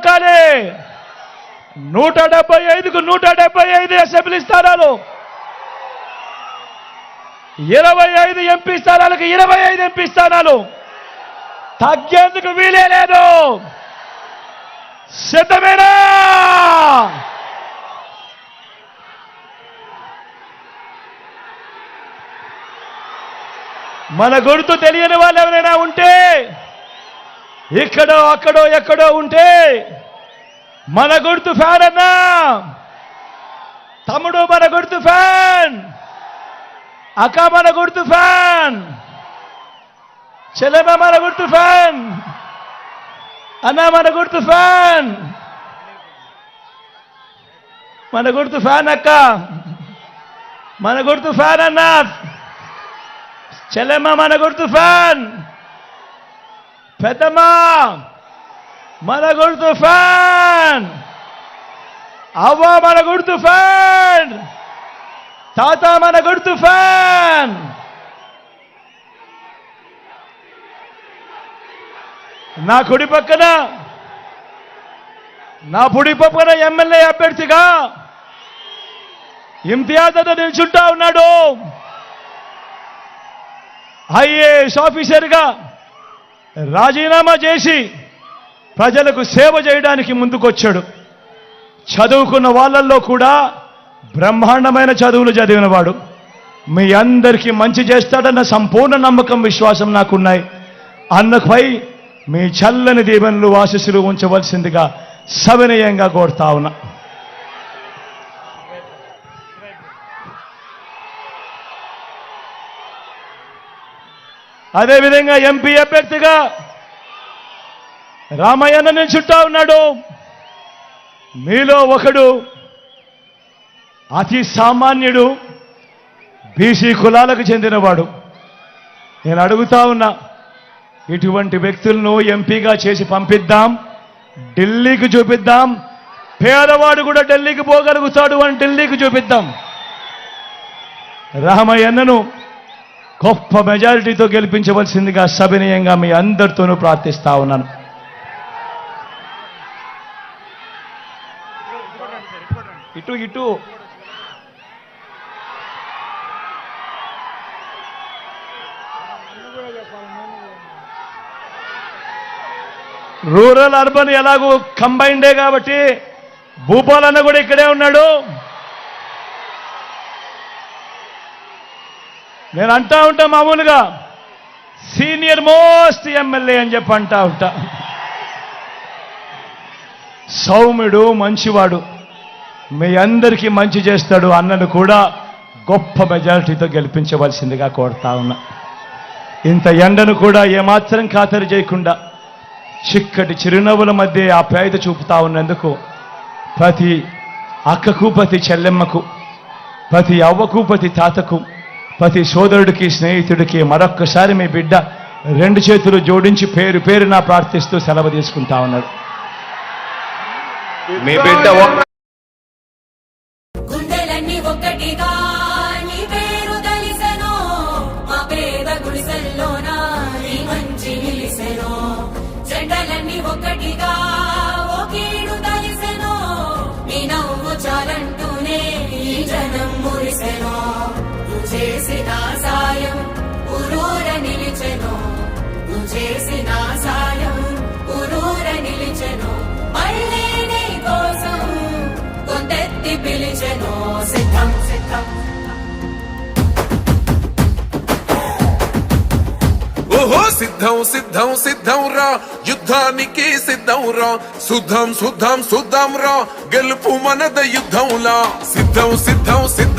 నొక్కాలి నూట డెబ్బై ఐదుకు నూట డెబ్బై ఐదు అసెంబ్లీ స్థానాలు. ఇరవై ఐదు ఎంపీ స్థానాలకు ఇరవై ఐదు ఎంపీ స్థానాలు. తగ్గేందుకు వీలే లేదు. సిద్ధమేనా? మన గుర్తు తెలియని వాళ్ళు ఎవరైనా ఉంటే ఇక్కడో అక్కడో ఎక్కడో ఉంటే మన గుర్తు ఫ్యాన్ అన్నా. తమ్ముడు మన గుర్తు ఫ్యాన్. అక్క మన గుర్తు ఫ్యాన్. చెల్లెమ్మ మన గుర్తు ఫ్యాన్. అన్న మన గుర్తు ఫ్యాన్. మన గుర్తు ఫ్యాన్ అక్క. మన గుర్తు ఫ్యాన్ అన్న. చెల్లెమ్మ మన గుర్తు ఫ్యాన్. పెద్దమ్మా మన గుర్తు ఫ్యాన్. అవ్వ మన గుర్తు ఫ్యాన్. తాత మన గుర్తు ఫ్యాన్. నా కుడి పక్కన నా పుడి పక్కన ఎమ్మెల్యే అభ్యర్థిగా ఇమ్తియాజ్ అతను నిల్చుంటా ఉన్నాడు. ఐఏఎస్ ఆఫీసర్గా రాజీనామా చేసి ప్రజలకు సేవ చేయడానికి ముందుకొచ్చాడు. చదువుకున్న వాళ్ళల్లో కూడా బ్రహ్మాండమైన చదువులు చదివినవాడు. మీ అందరికీ మంచి చేస్తాడన్న సంపూర్ణ నమ్మకం విశ్వాసం నాకున్నాయి. అన్నపై మీ చల్లని దీవెనలు ఆశీస్సులు ఉంచవలసిందిగా సవినయంగా కోరుతా ఉన్నా. అదేవిధంగా ఎంపీ అభ్యర్థిగా రామయ్యన్న చుట్టా ఉన్నాడు. మీలో ఒకడు అతి సామాన్యుడు బీసీ కులాలకు చెందినవాడు. నేను అడుగుతా ఉన్నా ఇటువంటి వ్యక్తులను ఎంపీగా చేసి పంపిద్దాం ఢిల్లీకి చూపిద్దాం పేదవాడు కూడా ఢిల్లీకి పోగలుగుతాడు అని ఢిల్లీకి చూపిద్దాం. రామయ్యన్నను గొప్ప మెజారిటీతో గెలిపించవలసిందిగా సవినయంగా మీ అందరితోనూ ప్రార్థిస్తా ఉన్నాను. ఇటు ఇటు. రూరల్ అర్బన్ ఎలాగో కంబైండే కాబట్టి భూపాలన్న కూడా ఇక్కడే ఉన్నాడు. నేను అంటా ఉంటా మామూలుగా. సీనియర్ మోస్ట్ ఎమ్మెల్యే అని చెప్పి అంటా ఉంటా. సౌమ్యుడు మంచివాడు. మీ అందరికీ మంచి చేస్తాడు అన్నను కూడా గొప్ప మెజారిటీతో గెలిపించవలసిందిగా కోరుతా ఉన్నా. ఇంత ఎండను కూడా ఏమాత్రం ఖాతరు చేయకుండా చిక్కటి చిరునవ్వుల మధ్య ఆ చూపుతా ఉన్నందుకు ప్రతి అక్కకు ప్రతి చెల్లెమ్మకు ప్రతి అవ్వకు ప్రతి తాతకు ప్రతి సోదరుడికి స్నేహితుడికి మరొక్కసారి మీ బిడ్డ రెండు చేతులు జోడించి పేరు పేరున ప్రార్థిస్తూ సెలవు తీసుకుంటా ఉన్నాడు. మీ బిడ్డ ఒక్క గుండెలన్నీ ఒక్కటిగా నీ పేరు దలిసెను మా పేద చేసిన సాయం ఉరూర నిలిచెను. నువ్వు చేసిన సాయం ఉరూర నిలిచెను. మళ్ళీ నీ కోసం గొంతెత్తి పిలిచెను. సిద్ధం సిద్ధం. ఓహో సిద్ధం సిద్ధం సిద్ధం రా. యుద్ధానికి సిద్ధం రా. శుద్ధం శుద్ధం శుద్ధం రా. గెలుపు మనద యుద్ధంలా. సిద్ధం సిద్ధం సిద్ధం.